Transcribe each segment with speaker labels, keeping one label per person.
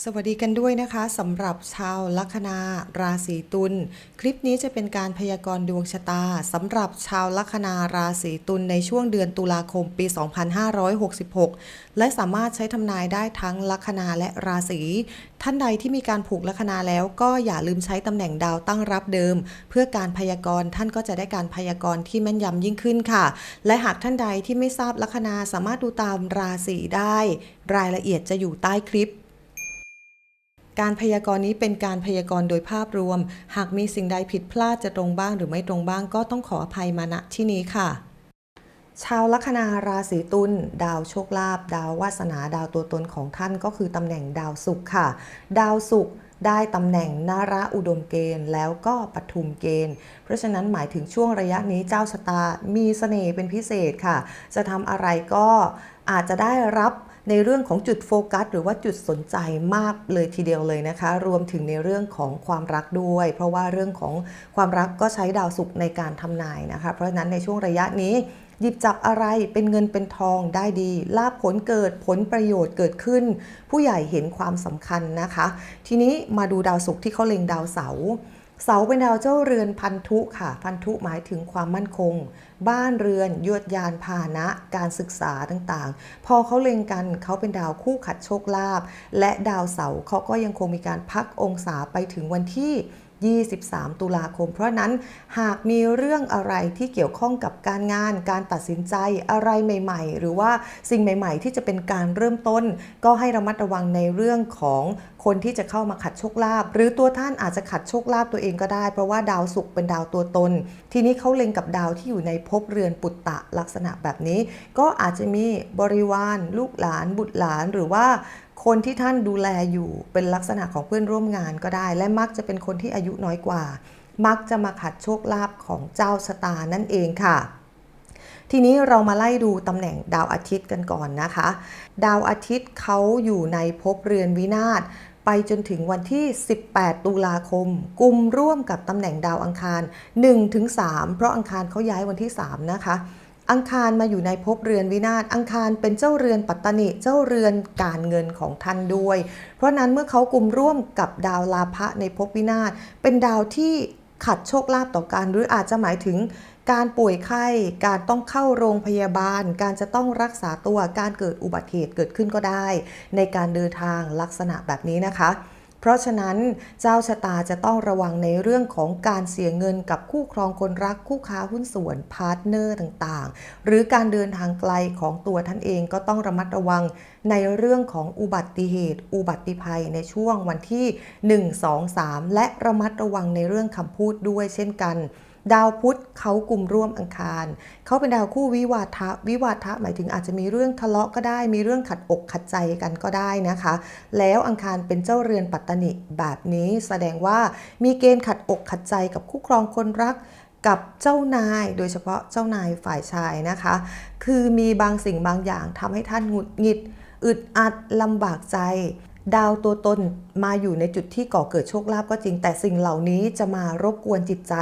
Speaker 1: สวัสดีกันด้วยนะคะสำหรับชาวลัคนาราศีตุลคลิปนี้จะเป็นการพยากรณ์ดวงชะตาสำหรับชาวลัคนาราศีตุลในช่วงเดือนตุลาคมปี 2566 และสามารถใช้ทำนายได้ทั้งลัคนาและราศีท่านใดที่มีการผูกลัคนาแล้วก็อย่าลืมใช้ตำแหน่งดาวตั้งรับเดิม เพื่อการพยากรณ์ท่านก็จะได้การพยากรณ์ที่แม่นยำยิ่งขึ้นค่ะ และหากท่านใดที่ไม่ทราบลัคนาสามารถดูตามราศีได้ รายละเอียดจะอยู่ใต้คลิป การพยากรณ์นี้เป็นการพยากรณ์โดยภาพรวม หากมีสิ่งใดผิดพลาดจะตรงบ้างหรือไม่ตรงบ้างก็ต้องขออภัยมาณที่นี้ค่ะ ชาวลัคนาราศีตุลดาวโชคลาภดาววาสนาดาวตัวตนของท่านก็คือตำแหน่งดาวศุกร์ค่ะ ดาวศุกร์ได้ตำแหน่งนาระอุดมเกณฑ์ แล้วก็ปทุมเกณฑ์ เพราะฉะนั้นหมายถึงช่วงระยะนี้เจ้าชะตามีเสน่ห์เป็นพิเศษค่ะ จะทำอะไรก็อาจจะได้รับ ในเรื่องของจุดโฟกัส หรือว่าจุดสนใจมากเลยทีเดียวเลยนะคะ รวมถึงในเรื่องของความรักด้วย เพราะว่าเรื่องของความรักก็ใช้ดาวศุกร์ในการทำนายนะคะ เพราะฉะนั้นในช่วงระยะนี้หยิบจับอะไรเป็นเงินเป็นทองได้ดี ลาภผลเกิดผลประโยชน์เกิดขึ้น ผู้ใหญ่เห็นความสำคัญนะคะ ทีนี้มาดูดาวศุกร์ที่เขาเล็งดาวเสาร์ เสาเป็นดาวเจ้าเรือนพันธุค่ะ พันธุหมายถึงความมั่นคง บ้านเรือนยวดยานพาหนะ การศึกษาต่างๆ พอเขาเล็งกันเขาเป็นดาวคู่ขัดโชคลาภและดาวเสาเขาก็ยังคงมีการพักองศาไปถึงวันที่ 23 ตุลาคม เพราะนั้นหากมีเรื่องอะไรที่เกี่ยวข้องกับการงาน การตัดสินใจอะไรใหม่ ๆ หรือว่าสิ่งใหม่ ๆ ที่จะเป็นการเริ่มต้น ก็ให้ระมัดระวังในเรื่องของคนที่จะเข้ามาขัดโชคลาภหรือตัวท่านอาจจะขัดโชคลาภตัวเองก็ได้ เพราะว่าดาวศุกร์เป็นดาวตัวตน ทีนี้เขาเล็งกับดาวที่อยู่ในภพเรือนปุตตะลักษณะแบบนี้ ก็อาจจะมีบริวาร ลูกหลาน บุตรหลานหรือว่า คนที่ท่านดูแลอยู่เป็นลักษณะของเพื่อนร่วมงานก็ได้ และมักจะเป็นคนที่อายุน้อยกว่า มักจะมาขัดโชคลาภของเจ้าชะตานั่นเองค่ะ ทีนี้เรามาไล่ดูตำแหน่งดาวอาทิตย์กันก่อนนะคะ ดาวอาทิตย์เขาอยู่ในภพเรือนวินาศไปจนถึงวันที่ 18 ตุลาคม กุมร่วมกับตำแหน่งดาวอังคาร 1-3 เพราะอังคารเขาย้ายวันที่ 3 นะคะ อังคารมาอยู่ในภพเรือนวินาศอังคารเป็นเจ้าเรือนปัตตนิเจ้าเรือนการเงินของท่านด้วย เพราะนั้นเมื่อเขากลุ่มร่วมกับดาวลาภะในภพวินาศเป็นดาวที่ขัดโชคลาภต่อกันหรืออาจจะหมายถึงการป่วยไข้ การต้องเข้าโรงพยาบาล การจะต้องรักษาตัว การเกิดอุบัติเหตุเกิดขึ้นก็ได้ ในการเดินทางลักษณะแบบนี้นะคะ เพราะฉะนั้นเจ้าชะตาจะต้องระวังในเรื่องของการเสียเงินกับคู่ครองคนรักคู่ค้าหุ้นส่วนพาร์ทเนอร์ต่างๆ หรือการเดินทางไกลของตัวท่านเองก็ต้องระมัดระวังในเรื่องของอุบัติเหตุ อุบัติภัยในช่วงวันที่ 1 2 3 และระมัดระวังในเรื่องคำพูดด้วยเช่นกัน ดาวพุธเขากลุ่มร่วมอังคาร เขาเป็นดาวคู่วิวาทะวิวาทะหมายถึงอาจจะมีเรื่องทะเลาะก็ได้ มีเรื่องขัดอกขัดใจกันก็ได้นะคะ แล้วอังคารเป็นเจ้าเรือนปัตตนิแบบนี้ แสดงว่ามีเกณฑ์ขัดอกขัดใจกับคู่ครองคนรักกับเจ้านายโดยเฉพาะเจ้านายฝ่ายชายนะคะ คือมีบางสิ่งบางอย่างทำให้ท่านหงุดหงิดอึดอัดลำบากใจ ดาวตัวตนมาอยู่ในจุดที่ก่อเกิดโชคลาภก็จริง แต่สิ่งเหล่านี้จะมารบกวนจิตใจ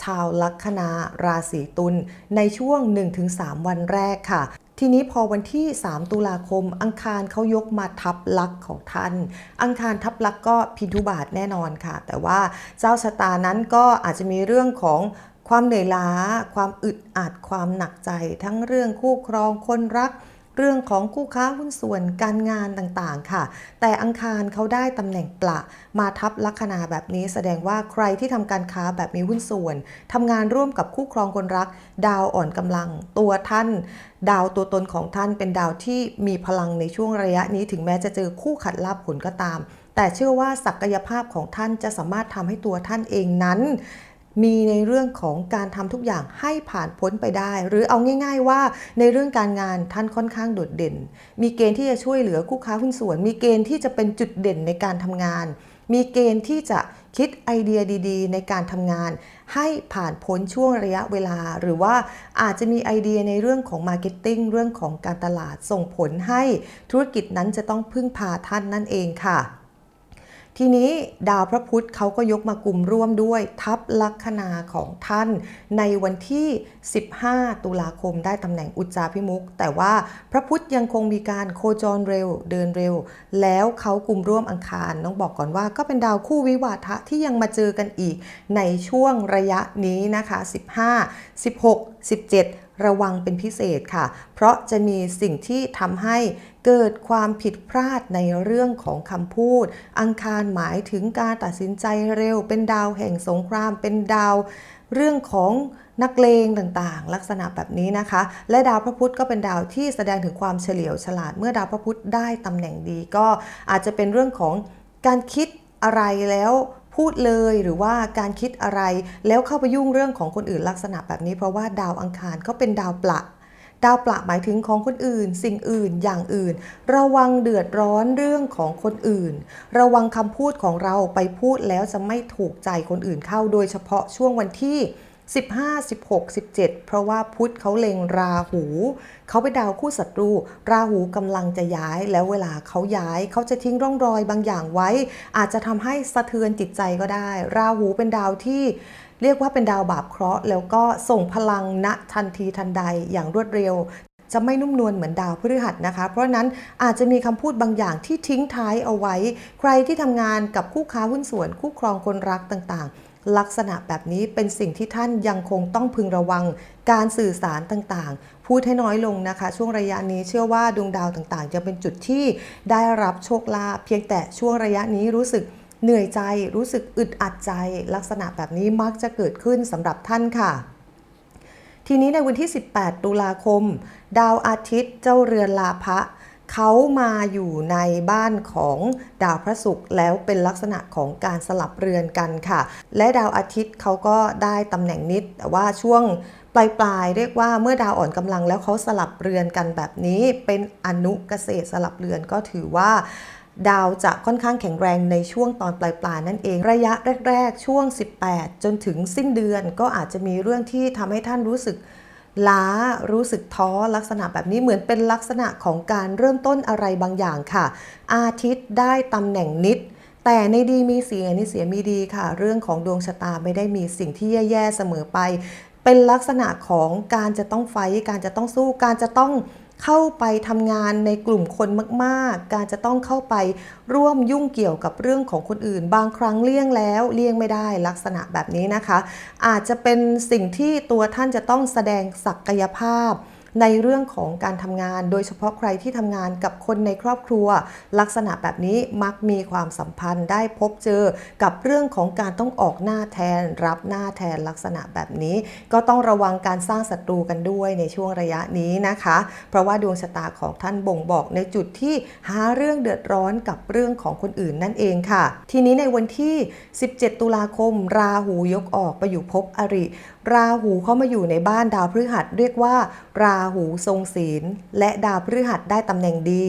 Speaker 1: ชาวลัคนาราศีตุลในช่วง 1-3 วันแรกค่ะทีนี้พอวันที่ 3 ตุลาคม อังคารเขายกมาทับลักของท่าน อังคารทับลักก็พิทุบาทแน่นอนค่ะ แต่ว่าเจ้าชะตานั้นก็อาจจะมีเรื่องของความเหนื่อยล้า ความอึดอัดความหนักใจ ทั้งเรื่องคู่ครองคนรัก เรื่องของคู่ค้าหุ้นส่วนการงานต่างๆค่ะ แต่อังคารเขาได้ตำแหน่งปละมาทับลัคนาแบบนี้แสดงว่าใครที่ทำการค้าแบบมีหุ้นส่วนทำงานร่วมกับคู่ครองคนรัก ดาวอ่อนกำลังตัวท่าน ดาวตัวตนของท่านเป็นดาวที่มีพลังในช่วงระยะนี้ถึงแม้จะเจอคู่ขัดลาบผลก็ตาม แต่เชื่อว่าศักยภาพของท่านจะสามารถทำให้ตัวท่านเองนั้น มีในเรื่องของการทำทุกอย่างให้ผ่านพ้นไปได้ หรือเอาง่าย ๆ ว่าในเรื่องการงานท่านค่อนข้างโดดเด่น มีเกณฑ์ที่จะช่วยเหลือคู่ค้าหุ้นส่วน มีเกณฑ์ที่จะเป็นจุดเด่นในการทำงาน มีเกณฑ์ที่จะคิดไอเดียดี ๆ ในการทำงาน ให้ผ่านพ้นช่วงระยะเวลา หรือว่าอาจจะมีไอเดียในเรื่องของมาร์เก็ตติ้งเรื่องของการตลาดส่งผลให้ธุรกิจนั้นจะต้องพึ่งพาท่านนั่นเองค่ะ ทีนี้ดาวพระพุธเขาก็ยกมากลุ่มร่วมด้วยทับลัคนาของท่าน ในวันที่ 15 ตุลาคมได้ตำแหน่งอุจจาพิมุก แต่ว่าพระพุธยังคงมีการโคจรเร็วเดินเร็ว แล้วเขากลุ่มร่วมอังคารต้องบอกก่อนว่าก็เป็นดาวคู่วิวาทะที่ยังมาเจอกันอีกในช่วงระยะนี้นะคะ 15 16 17 ระวังเป็นพิเศษค่ะ เพราะจะมีสิ่งที่ทำให้เกิดความผิดพลาดในเรื่องของคำพูด อังคารหมายถึงการตัดสินใจเร็ว เป็นดาวแห่งสงคราม เป็นดาวเรื่องของนักเลงต่างๆ ลักษณะแบบนี้นะคะ และดาวพระพุธก็เป็นดาวที่แสดงถึงความเฉลียวฉลาด เมื่อดาวพระพุธได้ตำแหน่งดีก็อาจจะเป็นเรื่องของการคิดอะไรแล้ว พูดเลยหรือว่าการคิดอะไร แล้วเข้าไปยุ่งเรื่องของคนอื่นลักษณะแบบนี้ เพราะว่าดาวอังคารเขาเป็นดาวประดาวประหมายถึงของคนอื่น สิ่งอื่นอย่างอื่น ระวังเดือดร้อนเรื่องของคนอื่น ระวังคำพูดของเราไปพูดแล้วจะไม่ถูกใจคนอื่นเข้าโดยเฉพาะช่วงวันที่ 15 16 17 เพราะว่าพุธเขาเล็งราหู เขาเป็นดาวคู่ศัตรู ราหูกำลังจะย้าย แล้วเวลาเขาย้าย เขาจะทิ้งร่องรอยบางอย่างไว้ อาจจะทำให้สะเทือนจิตใจก็ได้ ราหูเป็นดาวที่เรียกว่าเป็นดาวบาปเคราะห์ แล้วก็ส่งพลังณทันทีทันใดอย่างรวดเร็วจะไม่นุ่มนวลเหมือนดาวพฤหัสนะคะ เพราะฉะนั้นอาจจะมีคำพูดบางอย่างที่ทิ้งท้ายเอาไว้ ใครที่ทำงานกับคู่ค้าหุ้นส่วนคู่ครองคนรักต่างๆ ลักษณะแบบนี้เป็นสิ่งที่ท่านยังคงต้องพึงระวัง การสื่อสารต่างๆ พูดให้น้อยลงนะคะ ช่วงระยะนี้เชื่อว่าดวงดาวต่างๆ จะเป็นจุดที่ได้รับโชคลาภเพียงแต่ช่วงระยะนี้รู้สึกเหนื่อยใจ รู้สึกอึดอัดใจ ลักษณะแบบนี้มักจะเกิดขึ้นสำหรับท่านค่ะทีนี้ในวันที่ 18 ตุลาคม ดาวอาทิตย์เจ้าเรือนลาภะ เขามาอยู่ในบ้านของดาวพระศุกร์แล้วเป็นลักษณะของการสลับเรือนกันค่ะ และดาวอาทิตย์เขาก็ได้ตำแหน่งนิด แต่ว่าช่วงปลายปลายๆเรียกว่าเมื่อดาวอ่อนกำลังแล้วเขาสลับเรือนกันแบบนี้เป็นอนุเกษตรสลับเรือนก็ถือว่าดาวจะค่อนข้างแข็งแรงในช่วงตอนปลายๆนั่นเอง ระยะแรก ๆ ช่วง 18 จนถึงสิ้นเดือนก็อาจจะมีเรื่องที่ทำให้ท่านรู้สึก ล้ารู้สึกท้อลักษณะแบบนี้เหมือนเป็นลักษณะของการเริ่มต้นอะไรบางอย่างค่ะ อาทิตย์ได้ตำแหน่งนิด แต่ในดีมีเสียในเสียมีดีค่ะ เรื่องของดวงชะตาไม่ได้มีสิ่งที่แย่ๆเสมอไป เป็นลักษณะของการจะต้องไฟการจะต้องสู้การจะต้อง เข้าไปทำงานในกลุ่มคนมากๆ การจะต้องเข้าไปร่วมยุ่งเกี่ยวกับเรื่องของคนอื่น บางครั้งเลี่ยงแล้วเลี่ยงไม่ได้ลักษณะแบบนี้นะคะ อาจจะเป็นสิ่งที่ตัวท่านจะต้องแสดงศักยภาพ ในเรื่องของการทำงาน โดยเฉพาะใครที่ทำงานกับคนในครอบครัว ลักษณะแบบนี้มักมีความสัมพันธ์ได้พบเจอกับเรื่องของการต้องออกหน้าแทน รับหน้าแทนลักษณะแบบนี้ ก็ต้องระวังการสร้างศัตรูกันด้วยในช่วงระยะนี้นะคะ เพราะว่าดวงชะตาของท่านบ่งบอกในจุดที่หาเรื่องเดือดร้อนกับเรื่องของคนอื่นนั่นเองค่ะ ทีนี้ในวันที่ 17 ตุลาคม ราหูยกออกไปอยู่ภพอริ ราหูเข้ามาอยู่ในบ้านดาวพฤหัสเรียกว่า ราหูทรงศีล และดาวพฤหัสได้ตำแหน่งดี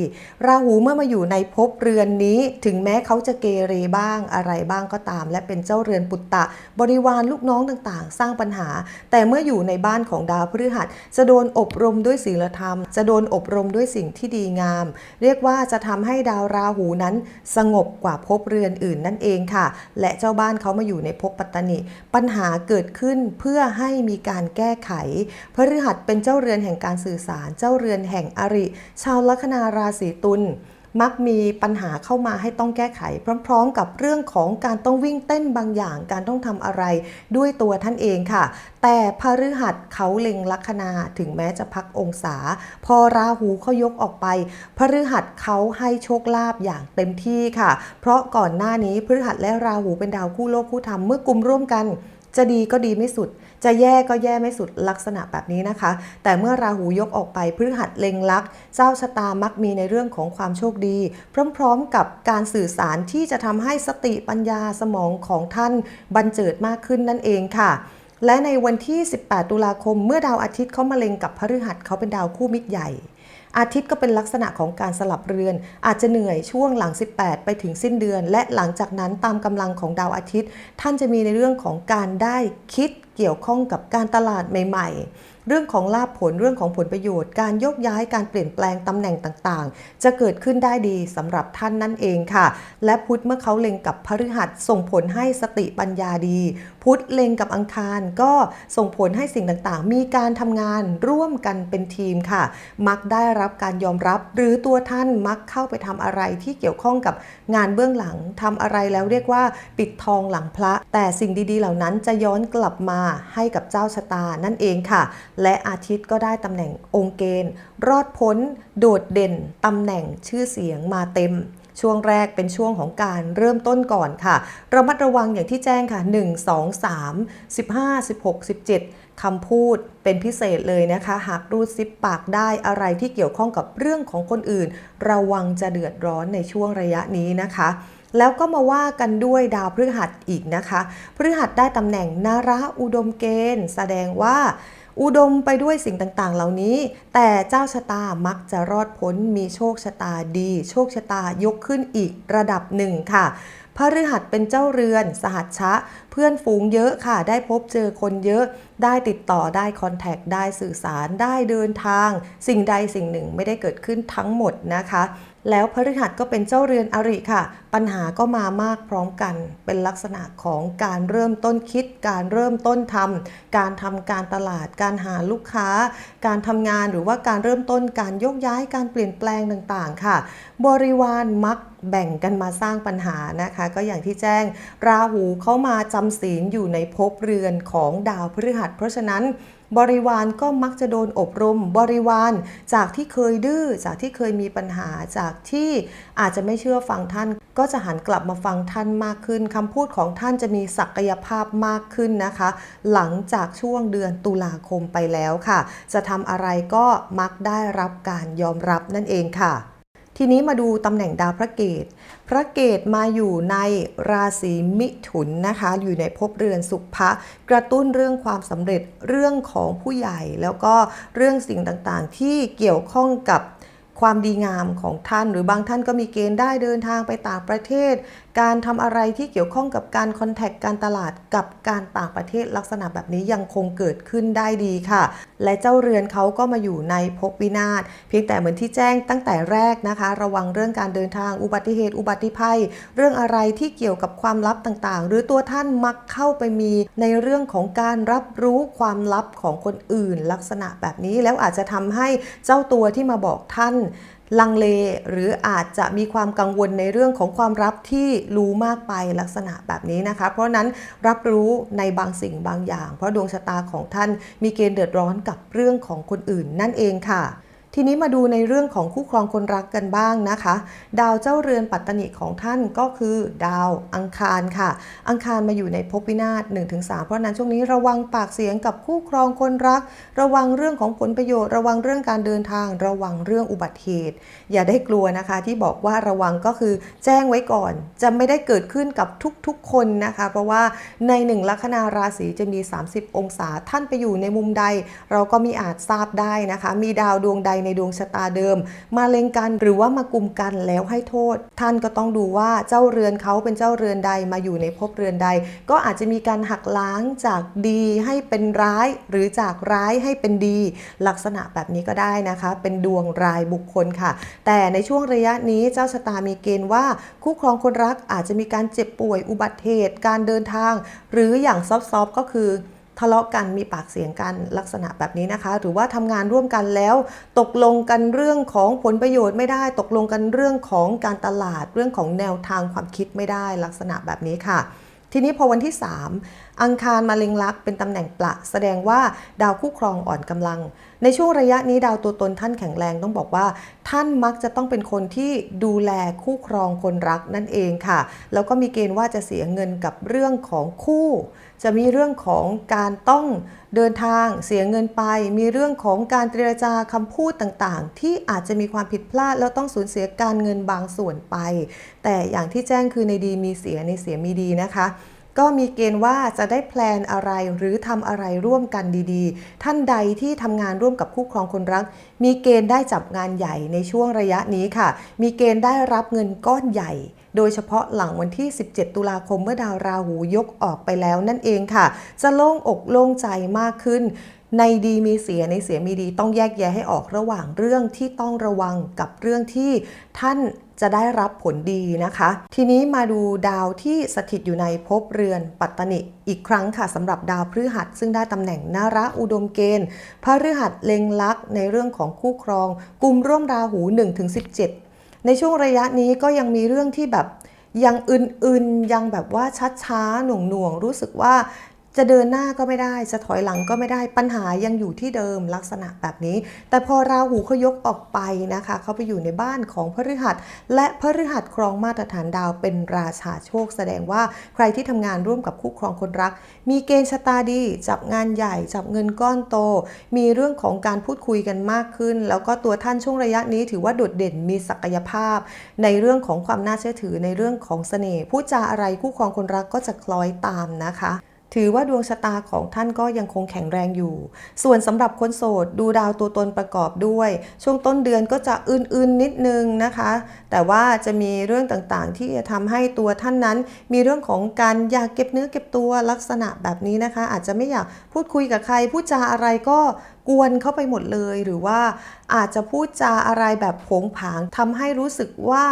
Speaker 1: ราหูเมื่อมาอยู่ในภพเรือนนี้ ถึงแม้เขาจะเกเรบ้างอะไรบ้างก็ตาม และเป็นเจ้าเรือนปุตตะ บริวารลูกน้องต่างๆ สร้างปัญหา แต่เมื่ออยู่ในบ้านของดาวพฤหัส จะโดนอบรมด้วยศีลธรรม จะโดนอบรมด้วยสิ่งที่ดีงาม เรียกว่าจะทำให้ดาวราหูนั้น สงบกว่าภพเรือนอื่นนั่นเองค่ะ และเจ้าบ้านเขามาอยู่ในภพปัตตนิปัญหาเกิดขึ้นเพื่อให้มีการแก้ไข พฤหัสเป็นเจ้าเรือนแห่งการสื่อสาร เจ้าเรือนแห่งอริ ชาวลัคนาราศีตุลมักมีปัญหาเข้ามาให้ต้องแก้ไข พร้อม ๆ กับเรื่องของการต้องวิ่งเต้นบางอย่าง การต้องทำอะไรด้วยตัวท่านเองค่ะ แต่พฤหัสเขาเล็งลัคนาถึงแม้จะพักองศา พอราหูเขายกออกไปพฤหัสเขาให้โชคลาภอย่างเต็มที่ค่ะ เพราะก่อนหน้านี้พฤหัสและราหูเป็นดาวคู่โลกคู่ธรรมเมื่อกลุ่มร่วมกัน จะดีก็ดีไม่สุด จะแย่ก็แย่ไม่สุดลักษณะแบบนี้นะคะ แต่เมื่อราหูยกออกไปพฤหัสเล็งลัก เจ้าชะตามักมีในเรื่องของความโชคดี พร้อมๆกับการสื่อสารที่จะทำให้สติปัญญาสมองของท่านบันเจิดมากขึ้นนั่นเองค่ะและในวันที่ 18 ตุลาคม เมื่อดาวอาทิตย์เขามาเล็งกับพฤหัสเขาเป็นดาวคู่มิตรใหญ่ อาทิตย์ก็เป็นลักษณะของการสลับเรือน อาจจะเหนื่อยช่วงหลัง 18 ไปถึงสิ้นเดือน และหลังจากนั้นตามกำลังของดาวอาทิตย์ ท่านจะมีในเรื่องของการได้คิด เกี่ยวข้องกับการตลาดใหม่ ๆ เรื่องของลาภผลเรื่องของผลประโยชน์ การยกย้ายการเปลี่ยนแปลงตำแหน่งต่างๆ จะเกิดขึ้นได้ดีสำหรับท่านนั่นเองค่ะ และพุธเมื่อเขาเล็งกับพฤหัสส่งผลให้สติปัญญาดี พุธเล็งกับอังคารก็ส่งผลให้สิ่งต่างๆ มีการทำงานร่วมกันเป็นทีมค่ะ มักได้รับการยอมรับ หรือตัวท่านมักเข้าไปทำอะไรที่เกี่ยวข้องกับงานเบื้องหลังทำอะไรแล้วเรียกว่าปิดทองหลังพระ แต่สิ่งดีๆ เหล่านั้นจะย้อนกลับมาให้กับเจ้าชะตานั่นเองค่ะและอาทิตย์ก็ได้ตำแหน่งองค์เกณฑ์ รอดพ้น โดดเด่นตำแหน่งชื่อเสียงมาเต็มช่วงแรกเป็นช่วงของการเริ่มต้นก่อนค่ะ ระมัดระวังอย่างที่แจ้งค่ะ 1 2 3 15 16 17 คำพูดเป็นพิเศษเลยนะคะ หากรูดซิปปากได้อะไรที่เกี่ยวข้องกับเรื่องของคนอื่น ระวังจะเดือดร้อนในช่วงระยะนี้นะคะ แล้วก็มาว่ากันด้วยดาวพฤหัสอีกนะคะ พฤหัสได้ตำแหน่งนาระอุดมเกณฑ์ แสดงว่า อุดมไปด้วยสิ่งต่างๆ เหล่านี้ แต่เจ้าชะตามักจะรอดพ้นมีโชคชะตาดี โชคชะตายกขึ้นอีกระดับหนึ่งค่ะพฤหัสเป็นเจ้าเรือน สหัชชะ เพื่อนฝูงเยอะค่ะ ได้พบเจอคนเยอะ ได้ติดต่อได้คอนแทคได้สื่อสารได้เดินทาง สิ่งใดสิ่งหนึ่งไม่ได้เกิดขึ้นทั้งหมดนะคะ แล้วพฤหัสก็เป็นเจ้าเรือนอริค่ะ ปัญหาก็มามากพร้อมกัน เป็นลักษณะของการเริ่มต้นคิด การเริ่มต้นทำการทำการตลาด การหาลูกค้า การทำงานหรือว่าการเริ่มต้นการยกย้ายการเปลี่ยนแปลงต่างๆ ค่ะ บริวารมักแบ่งกันมาสร้างปัญหานะคะ ก็อย่างที่แจ้ง ราหูเข้ามาจำศีลอยู่ในภพเรือนของดาวพฤหัส เพราะฉะนั้น บริวารก็มักจะโดนอบรม บริวารจากที่เคยดื้อจากที่เคยมีปัญหาจากที่อาจจะไม่เชื่อฟังท่าน ก็จะหันกลับมาฟังท่านมากขึ้นคำพูดของท่านจะมีศักยภาพมากขึ้นนะคะ หลังจากช่วงเดือนตุลาคมไปแล้วค่ะ จะทำอะไรก็มักได้รับการยอมรับนั่นเองค่ะ ทีนี้มาดูตำแหน่งดาวพระเกต พระเกตมาอยู่ในราศีมิถุนนะคะ อยู่ในภพเรือนสุภะกระตุ้นเรื่องความสำเร็จเรื่องของผู้ใหญ่ แล้วก็เรื่องสิ่งต่างๆ ที่เกี่ยวข้องกับ ความดีงามของท่าน หรือบางท่านก็มีเกณฑ์ได้เดินทางไปต่างประเทศ การทำอะไรที่เกี่ยวข้องกับการคอนแทคการตลาดกับการต่างประเทศลักษณะแบบนี้ยังคงเกิดขึ้นได้ดีค่ะ และเจ้าเรือนเขาก็มาอยู่ในภพวินาศเพียงแต่เหมือนที่แจ้งตั้งแต่แรกนะคะ ระวังเรื่องการเดินทางอุบัติเหตุ อุบัติภัย เรื่องอะไรที่เกี่ยวกับความลับต่างๆ หรือตัวท่านมักเข้าไปมีในเรื่องของการรับรู้ความลับของคนอื่นลักษณะแบบนี้แล้วอาจจะทำให้เจ้าตัวที่มาบอกท่านลังเลหรืออาจจะมีความกังวลในเรื่องของความรับที่รู้มากไปลักษณะแบบนี้นะคะ เพราะนั้นรับรู้ในบางสิ่งบางอย่าง เพราะดวงชะตาของท่านมีเกณฑ์เดือดร้อนกับเรื่องของคนอื่นนั่นเองค่ะ ทีนี้มาดูในเรื่องของคู่ครองคนรักกันบ้างนะคะ ดาวเจ้าเรือนปัตตนิของท่านก็คือดาวอังคารค่ะ อังคารมาอยู่ในภพวินาศ1-3 เพราะนั้นช่วงนี้ระวังปากเสียงกับคู่ครองคนรัก ระวังเรื่องของผลประโยชน์ ระวังเรื่องการเดินทาง ระวังเรื่องอุบัติเหตุ อย่าได้กลัวนะคะที่บอกว่าระวังก็คือแจ้งไว้ก่อน จะไม่ได้เกิดขึ้นกับทุกๆคนนะคะ เพราะว่าในหนึ่งลัคนาราศีจะมี 30 องศาท่านไปอยู่ในมุมใด เราก็มีอาจทราบได้นะคะ มีดาวดวงใดในดวงชะตาเดิม มาเล็งกันหรือว่ามากุมกันแล้วให้โทษ ท่านก็ต้องดูว่าเจ้าเรือนเขาเป็นเจ้าเรือนใดมาอยู่ในภพเรือนใด ก็อาจจะมีการหักล้างจากดีให้เป็นร้าย หรือจากร้ายให้เป็นดี ลักษณะแบบนี้ก็ได้นะคะ เป็นดวงรายบุคคลค่ะ แต่ในช่วงระยะนี้เจ้าชะตามีเกณฑ์ว่า คู่ครองคนรักอาจจะมีการเจ็บป่วยอุบัติเหตุการเดินทาง หรืออย่างซอฟๆก็คือ ทะเลาะกันมีปากเสียงกันลักษณะแบบนี้นะคะ หรือว่าทำงานร่วมกันแล้ว ตกลงกันเรื่องของผลประโยชน์ไม่ได้ ตกลงกันเรื่องของการตลาดเรื่องของแนวทางความคิดไม่ได้ลักษณะแบบนี้ค่ะทีนี้พอวันที่ 3 อังคารมาเล็งลักเป็นตำแหน่งประแสดงว่าดาวคู่ครองอ่อนกำลัง ในช่วงระยะนี้ดาวตัวตนท่านแข็งแรงต้องบอกว่า ท่านมักจะต้องเป็นคนที่ดูแลคู่ครองคนรักนั่นเองค่ะ แล้วก็มีเกณฑ์ว่าจะเสียเงินกับเรื่องของคู่ จะมีเรื่องของการต้องเดินทางเสียเงินไป มีเรื่องของการเจรจาคำพูดต่างๆ ที่อาจจะมีความผิดพลาด แล้วต้องสูญเสียการเงินบางส่วนไป แต่อย่างที่แจ้งคือในดีมีเสียในเสียมีดีนะคะก็มีเกณฑ์ว่าจะได้แพลนอะไรหรือทำอะไรร่วมกันดีๆ ท่านใดที่ทำงานร่วมกับคู่ครองคนรัก มีเกณฑ์ได้จับงานใหญ่ในช่วงระยะนี้ค่ะ มีเกณฑ์ได้รับเงินก้อนใหญ่ โดยเฉพาะหลังวันที่ 17 ตุลาคมเมื่อดาวราหูยกออกไปแล้วนั่นเองค่ะ จะโล่งอกโล่งใจมากขึ้นในดีมีเสียในเสียมีดีต้องแยกแยะให้ออกระหว่างเรื่องที่ต้องระวังกับเรื่องที่ท่านจะได้รับผลดีนะคะ ทีนี้มาดูดาวที่สถิตอยู่ในภพเรือนปัตตนิอีกครั้งค่ะสำหรับดาวพฤหัส ซึ่งได้ตำแหน่งนาระอุดมเกณฑ์พฤหัสเล็งลักษ์ในเรื่องของคู่ครอง กลุ่มร่วมราหู 1-17 ในช่วงระยะนี้ก็ยังมีเรื่องที่แบบยังอื่นๆยังแบบว่าช้าๆหน่วงๆ รู้สึกว่า จะเดินหน้าก็ไม่ได้ จะถอยหลังก็ไม่ได้ ปัญหายังอยู่ที่เดิมลักษณะแบบนี้ แต่พอราหูเขายกออกไปนะคะ เขาไปอยู่ในบ้านของพฤหัส และพฤหัสครองมาตรฐานดาวเป็นราชาโชค แสดงว่าใครที่ทำงานร่วมกับคู่ครองคนรัก มีเกณฑ์ชะตาดี จับงานใหญ่ จับเงินก้อนโต มีเรื่องของการพูดคุยกันมากขึ้น แล้วก็ตัวท่านช่วงระยะนี้ ถือว่าโดดเด่นมีศักยภาพ ในเรื่องของความน่าเชื่อถือในเรื่องของเสน่ห์พูดจาอะไรคู่ครองคนรักก็จะคล้อยตามนะคะ ถือว่าดวงชะตาของท่านก็ยังคงแข็งแรงอยู่ ส่วนสำหรับคนโสดดูดาวตัวตนประกอบด้วย ช่วงต้นเดือนก็จะอื่นๆนิดนึงนะคะ แต่ว่าจะมีเรื่องต่างๆ ที่จะทำให้ตัวท่านนั้น มีเรื่องของการอยากเก็บเนื้อเก็บตัวลักษณะแบบนี้นะคะ อาจจะไม่อยากพูดคุยกับใครพูดจาอะไรก็กวนเข้าไปหมดเลย หรือว่าอาจจะพูดจาอะไรแบบโผงผางทำให้รู้สึกว่า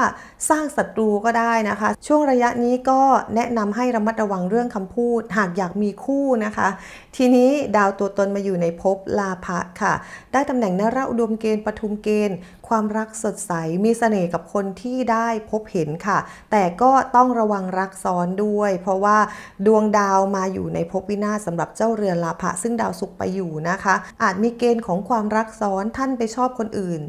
Speaker 1: สร้างศัตรูก็ได้นะคะ ช่วงระยะนี้ก็แนะนำให้ระมัดระวังเรื่องคำพูด หากอยากมีคู่นะคะ ทีนี้ดาวตัวตนมาอยู่ในภพลาภะค่ะ ได้ตำแหน่งนราอุดมเกณฑ์ปทุมเกณฑ์ ความรักสดใสมีเสน่ห์กับคนที่ได้พบเห็นค่ะ แต่ก็ต้องระวังรักซ้อนด้วย เพราะว่าดวงดาวมาอยู่ในภพวินาศสำหรับเจ้าเรือนลาภะซึ่งดาวศุกร์ไปอยู่นะคะ อาจมีเกณฑ์ของความรักซ้อนท่านไปชอบคนอื่น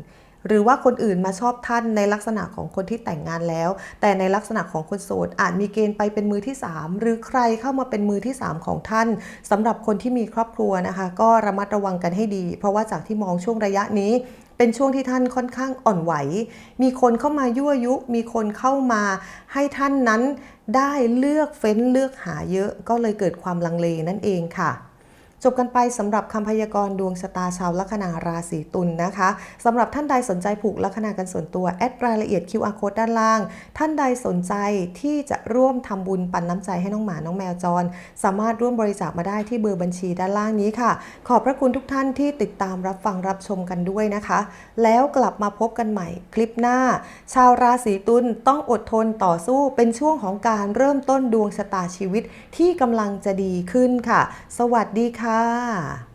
Speaker 1: หรือว่าคนอื่นมาชอบท่านในลักษณะของคนที่แต่งงานแล้ว แต่ในลักษณะของคนโสดอาจมีเกณฑ์ไปเป็นมือที่ 3 หรือใครเข้ามาเป็นมือที่ 3 ของท่านสำหรับคนที่มีครอบครัวนะคะ ก็ระมัดระวังกันให้ดี เพราะว่าจากที่มองช่วงระยะนี้ เป็นช่วงที่ท่านค่อนข้างอ่อนไหว มีคนเข้ามายั่วยุ มีคนเข้ามาให้ท่านนั้นได้เลือกเฟ้นเลือกหาเยอะก็เลยเกิดความลังเลนั่นเองค่ะ จบกันไปสำหรับคำพยากรณ์ดวงชะตาชาวลัคนาราศีตุลนะคะสำหรับท่านใดสนใจผูกลัคนากันส่วนตัว แอดรายละเอียด QR code ด้านล่าง ท่านใดสนใจที่จะร่วมทำบุญปันน้ำใจให้น้องหมาน้องแมวจร สามารถร่วมบริจาคมาได้ที่เบอร์บัญชีด้านล่างนี้ค่ะ ขอบพระคุณทุกท่านที่ติดตามรับฟังรับชมกันด้วยนะคะ แล้วกลับมาพบกันใหม่คลิปหน้า ชาวราศีตุลต้องอดทนต่อสู้เป็นช่วงของการเริ่มต้นดวงชะตาชีวิตที่กำลังจะดีขึ้นค่ะ สวัสดีค่ะค่ะ